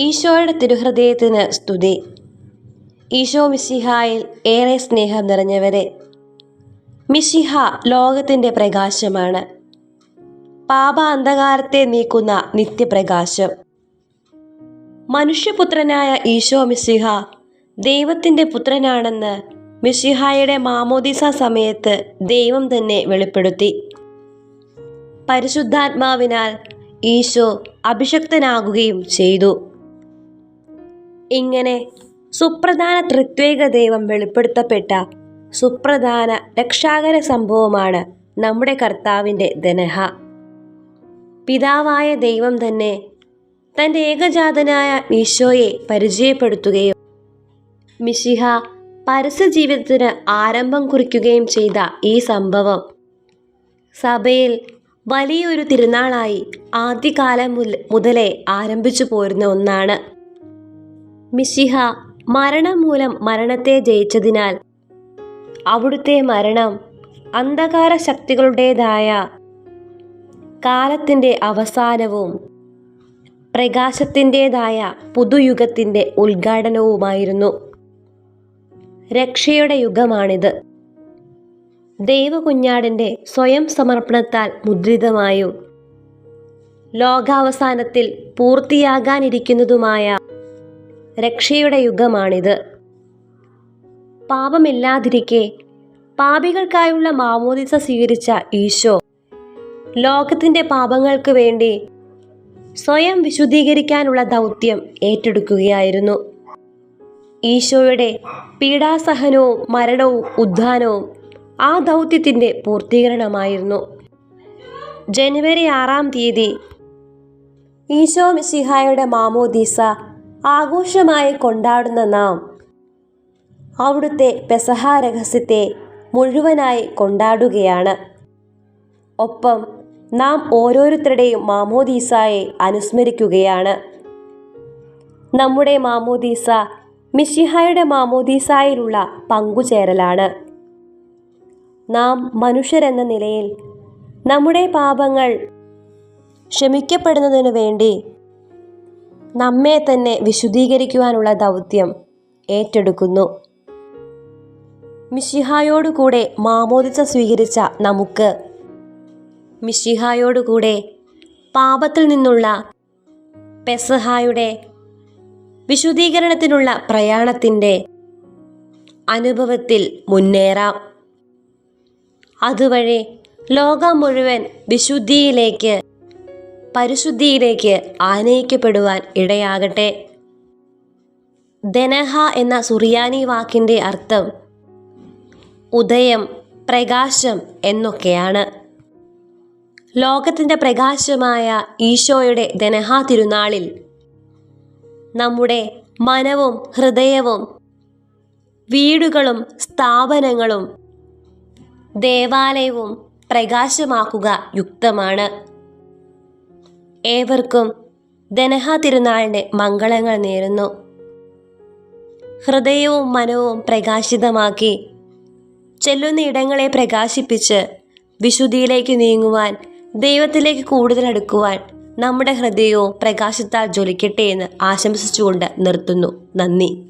ഈശോയുടെ തിരുഹൃദയത്തിന് സ്തുതി. ഈശോ മിശിഹായിൽ ഏറെ സ്നേഹം നിറഞ്ഞവരെ മിശിഹ ലോകത്തിന്റെ പ്രകാശമാണ്. പാപ അന്ധകാരത്തെ നീക്കുന്ന നിത്യപ്രകാശം. മനുഷ്യപുത്രനായ ഈശോ മിശിഹ ദൈവത്തിന്റെ പുത്രനാണെന്ന് മിശിഹായുടെ മാമോദിസ സമയത്ത് ദൈവം തന്നെ വെളിപ്പെടുത്തി. പരിശുദ്ധാത്മാവിനാൽ ഈശോ അഭിഷക്തനാകുകയും ചെയ്തു. ഇങ്ങനെ സുപ്രധാന ത്രിത്വേക ദൈവം വെളിപ്പെടുത്തപ്പെട്ട സുപ്രധാന രക്ഷാകര സംഭവമാണ് നമ്മുടെ കർത്താവിന്റെ ദനഹ പിതാവായ ദൈവം തന്നെ തന്റെ ഏകജാതനായ ഈശോയെ പരിചയപ്പെടുത്തുകയും മിശിഹ പരസ്യ ജീവിതത്തിന് ആരംഭം കുറിക്കുകയും ചെയ്ത ഈ സംഭവം സഭയിൽ വലിയൊരു തിരുനാളായി ആദ്യകാലം മുതലേ ആരംഭിച്ചു പോരുന്ന ഒന്നാണ്. മിശിഹ മരണം മൂലം മരണത്തെ ജയിച്ചതിനാൽ അവിടുത്തെ മരണം അന്ധകാര ശക്തികളുടേതായ കാലത്തിന്റെ അവസാനവും പ്രകാശത്തിന്റെതായ പുതുയുഗത്തിന്റെ ഉദ്ഘാടനവുമായിരുന്നു. രക്ഷയുടെ യുഗമാണിത്. ദൈവകുഞ്ഞാടിന്റെ സ്വയം സമർപ്പണത്താൽ മുദ്രിതമായും ലോകാവസാനത്തിൽ പൂർത്തിയാകാനിരിക്കുന്നതുമായ രക്ഷയുടെ യുഗമാണിത്. പാപമില്ലാതിരിക്കെ പാപികൾക്കായുള്ള മാമോദിസ സ്വീകരിച്ച ഈശോ ലോകത്തിന്റെ പാപങ്ങൾക്ക് വേണ്ടി സ്വയം വിശുദ്ധീകരിക്കാനുള്ള ദൗത്യം ഏറ്റെടുക്കുകയായിരുന്നു. ഈശോയുടെ പീഡാസഹനവും മരണവും ഉദ്ധാനവും ആ ദൗത്യത്തിന്റെ പൂർത്തീകരണമായിരുന്നു. ജനുവരി ആറാം തീയതി ഈശോ മിസിഹായുടെ മാമോദീസ ആഘോഷമായി കൊണ്ടാടുന്ന നാം അവിടുത്തെ പെസഹ രഹസ്യത്തെ മുഴുവനായി കൊണ്ടാടുകയാണ്. ഒപ്പം നാം ഓരോരുത്തരുടെയും മാമോദീസായെ അനുസ്മരിക്കുകയാണ്. നമ്മുടെ മാമോദീസ മിഷിഹായുടെ മാമോദീസായിലുള്ള പങ്കുചേരലാണ്. നാം മനുഷ്യരെന്ന നിലയിൽ നമ്മുടെ പാപങ്ങൾ ക്ഷമിക്കപ്പെടുന്നതിനു വേണ്ടി നമ്മെ തന്നെ വിശുദ്ധീകരിക്കുവാനുള്ള ദൗത്യം ഏറ്റെടുക്കുന്നു. മിഷിഹായോടുകൂടെ മാമോദിച്ച സ്വീകരിച്ച നമുക്ക് മിഷിഹായോടുകൂടെ പാപത്തിൽ നിന്നുള്ള പെസഹായുടെ വിശുദ്ധീകരണത്തിനുള്ള പ്രയാണത്തിന്റെ അനുഭവത്തിൽ മുന്നേറാം. അതുവഴി ലോകം മുഴുവൻ വിശുദ്ധിയിലേക്ക് പരിശുദ്ധിയിലേക്ക് ആനയിക്കപ്പെടുവാൻ ഇടയാകട്ടെ. ദനഹ എന്ന സുറിയാനി വാക്കിന്റെ അർത്ഥം ഉദയം പ്രകാശം എന്നൊക്കെയാണ്. ലോകത്തിന്റെ പ്രകാശമായ ഈശോയുടെ ദനഹ തിരുനാളിൽ നമ്മുടെ മനവും ഹൃദയവും വീടുകളും സ്ഥാപനങ്ങളും ദേവാലയവും പ്രകാശമാക്കുക യുക്തമാണ്. ഏവർക്കും ദനഹ തിരുനാളിന്റെ മംഗളങ്ങൾ നേരുന്നു. ഹൃദയവും മനവും പ്രകാശിതമാക്കി ചെല്ലുന്ന ഇടങ്ങളെ പ്രകാശിപ്പിച്ച് വിശുദ്ധിയിലേക്ക് നീങ്ങുവാൻ ദൈവത്തിലേക്ക് കൂടുതൽ അടുക്കുവാൻ നമ്മുടെ ഹൃദയവും പ്രകാശത്താൽ ജ്വലിക്കട്ടെ എന്ന് ആശംസിച്ചുകൊണ്ട് നിർത്തുന്നു. നന്ദി.